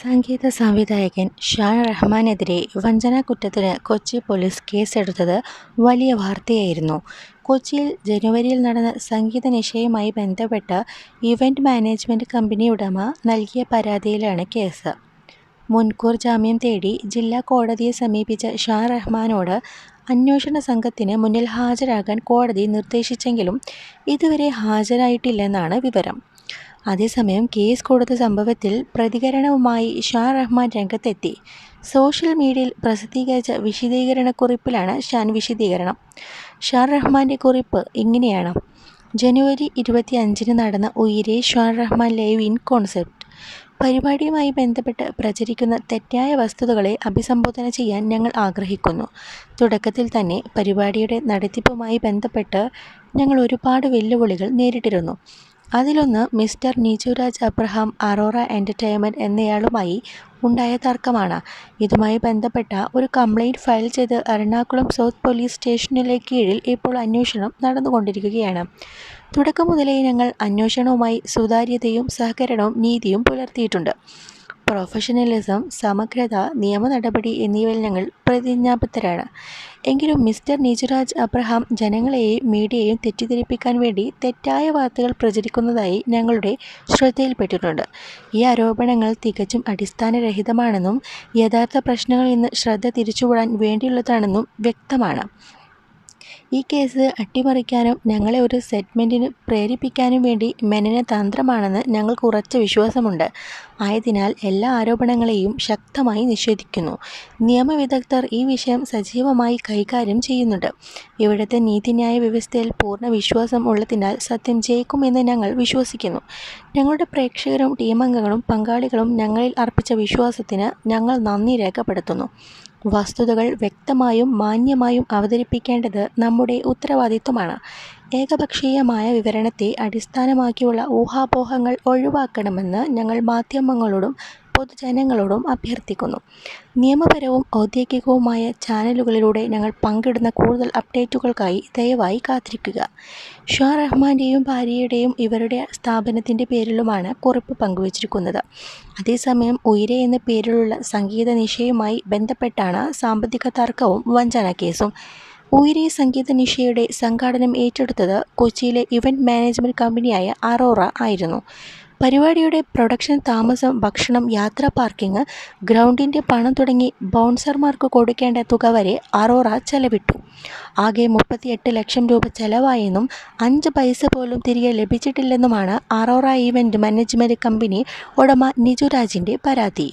സംഗീത സംവിധായകൻ ഷാൻ റഹ്മാനെതിരെ വഞ്ചനാക്കുറ്റത്തിന് കൊച്ചി പോലീസ് കേസെടുത്തത് വലിയ വാർത്തയായിരുന്നു. കൊച്ചിയിൽ ജനുവരിയിൽ നടന്ന സംഗീത നിശയുമായി ബന്ധപ്പെട്ട് ഇവന്റ് മാനേജ്മെന്റ് കമ്പനി ഉടമ നൽകിയ പരാതിയിലാണ് കേസ്. മുൻകൂർ ജാമ്യം തേടി ജില്ലാ കോടതിയെ സമീപിച്ച ഷാൻ റഹ്മാനോട് അന്വേഷണ സംഘത്തിന് മുന്നിൽ ഹാജരാകാൻ കോടതി നിർദ്ദേശിച്ചെങ്കിലും ഇതുവരെ ഹാജരായിട്ടില്ലെന്നാണ് വിവരം. അതേസമയം കേസ് കൊടുത്ത സംഭവത്തിൽ പ്രതികരണവുമായി ഷാൻ റഹ്മാൻ രംഗത്തെത്തി. സോഷ്യൽ മീഡിയയിൽ പ്രസിദ്ധീകരിച്ച വിശദീകരണക്കുറിപ്പിലാണ് ഷാൻ വിശദീകരണം. ഷാൻ റഹ്മാന്റെ കുറിപ്പ് ഇങ്ങനെയാണ്. ജനുവരി ഇരുപത്തി അഞ്ചിന് നടന്ന Uyire Shaan Rahman live in concept പരിപാടിയുമായി ബന്ധപ്പെട്ട് പ്രചരിക്കുന്ന തെറ്റായ വസ്തുതകളെ അഭിസംബോധന ചെയ്യാൻ ഞങ്ങൾ ആഗ്രഹിക്കുന്നു. തുടക്കത്തിൽ തന്നെ പരിപാടിയുടെ നടത്തിപ്പുമായി ബന്ധപ്പെട്ട് ഞങ്ങൾ ഒരുപാട് വെല്ലുവിളികൾ നേരിട്ടിരുന്നു. അതിലൊന്ന് mister Nijuraj Abraham Aurora entertainment എന്നയാളുമായി ഉണ്ടായ തർക്കമാണ്. ഇതുമായി ബന്ധപ്പെട്ട ഒരു കംപ്ലയിന്റ് ഫയൽ ചെയ്ത് എറണാകുളം സൗത്ത് പോലീസ് സ്റ്റേഷനിലെ കീഴിൽ ഇപ്പോൾ അന്വേഷണം നടന്നുകൊണ്ടിരിക്കുകയാണ്. തുടക്കം മുതലേ ഞങ്ങൾ അന്വേഷണവുമായി സുതാര്യതയും സഹകരണവും നീതിയും പുലർത്തിയിട്ടുണ്ട്. പ്രൊഫഷണലിസം, സമഗ്രത, നിയമ നടപടി എന്നിവയിൽ ഞങ്ങൾ പ്രതിജ്ഞാബദ്ധരാണ്. എങ്കിലും മിസ്റ്റർ നിജുരാജ് അബ്രഹാം ജനങ്ങളെയും മീഡിയയെയും തെറ്റിദ്ധരിപ്പിക്കാൻ വേണ്ടി തെറ്റായ വാർത്തകൾ പ്രചരിക്കുന്നതായി ഞങ്ങളുടെ ശ്രദ്ധയിൽപ്പെട്ടിട്ടുണ്ട്. ഈ ആരോപണങ്ങൾ തികച്ചും അടിസ്ഥാനരഹിതമാണെന്നും യഥാർത്ഥ പ്രശ്നങ്ങളിൽ നിന്ന് ശ്രദ്ധ തിരിച്ചുവിടാൻ വേണ്ടിയുള്ളതാണെന്നും വ്യക്തമാണ്. ഈ കേസ് അട്ടിമറിക്കാനും ഞങ്ങളെ ഒരു സെഗ്മെന്റിന് പ്രേരിപ്പിക്കാനും വേണ്ടി മെനഞ്ഞ തന്ത്രമാണെന്ന് ഞങ്ങൾക്ക് ഉറച്ച വിശ്വാസമുണ്ട്. ആയതിനാൽ എല്ലാ ആരോപണങ്ങളെയും ശക്തമായി നിഷേധിക്കുന്നു. നിയമവിദഗ്ധർ ഈ വിഷയം സജീവമായി കൈകാര്യം ചെയ്യുന്നുണ്ട്. ഇവിടുത്തെ നീതിന്യായ വ്യവസ്ഥയിൽ പൂർണ വിശ്വാസം ഉള്ളതിനാൽ സത്യം ജയിക്കുമെന്ന് ഞങ്ങൾ വിശ്വസിക്കുന്നു. ഞങ്ങളുടെ പ്രേക്ഷകരും ടീമംഗങ്ങളും പങ്കാളികളും ഞങ്ങളിൽ അർപ്പിച്ച വിശ്വാസത്തിന് ഞങ്ങൾ നന്ദി രേഖപ്പെടുത്തുന്നു. വസ്തുതകൾ വ്യക്തമായും മാന്യമായും അവതരിപ്പിക്കേണ്ടത് നമ്മുടെ ഉത്തരവാദിത്വമാണ്. ഏകപക്ഷീയമായ വിവരണത്തെ അടിസ്ഥാനമാക്കിയുള്ള ഊഹാപോഹങ്ങൾ ഒഴിവാക്കണമെന്ന് ഞങ്ങൾ മാധ്യമങ്ങളോടും പൊതുജനങ്ങളോടും അഭ്യർത്ഥിക്കുന്നു. നിയമപരവും ഔദ്യോഗികവുമായ ചാനലുകളിലൂടെ ഞങ്ങൾ പങ്കിടുന്ന കൂടുതൽ അപ്ഡേറ്റുകൾക്കായി ദയവായി കാത്തിരിക്കുക. ഷാ റഹ്മാന്റെയും ഭാര്യയുടെയും ഇവരുടെ സ്ഥാപനത്തിന്റെ പേരിലുമാണ് കുറിപ്പ് പങ്കുവച്ചിരിക്കുന്നത്. അതേസമയം ഉയിരെ എന്ന പേരിലുള്ള സംഗീത നിശയുമായി ബന്ധപ്പെട്ടാണ് സാമ്പത്തിക തർക്കവും വഞ്ചന കേസും ഉയരെ സംഗീത നിശയുടെ സംഘാടനം ഏറ്റെടുത്തത് കൊച്ചിയിലെ ഇവന്റ് മാനേജ്മെന്റ് കമ്പനിയായ അറോറ ആയിരുന്നു. പരിപാടിയുടെ പ്രൊഡക്ഷൻ താമസം ഭക്ഷണം യാത്ര പാർക്കിംഗ് ഗ്രൗണ്ടിന്റെ പണം തുടങ്ങി ബൗൺസർമാർക്ക് കൊടുക്കേണ്ട തുക വരെ അറോറ ചെലവിട്ടു. ആകെ മുപ്പത്തിയെട്ട് ലക്ഷം രൂപ ചെലവായെന്നും അഞ്ച് പൈസ പോലും തിരികെ ലഭിച്ചിട്ടില്ലെന്നുമാണ് അറോറ ഈവന്റ് മാനേജ്മെന്റ് കമ്പനി ഉടമ നിജുരാജിന്റെ പരാതി.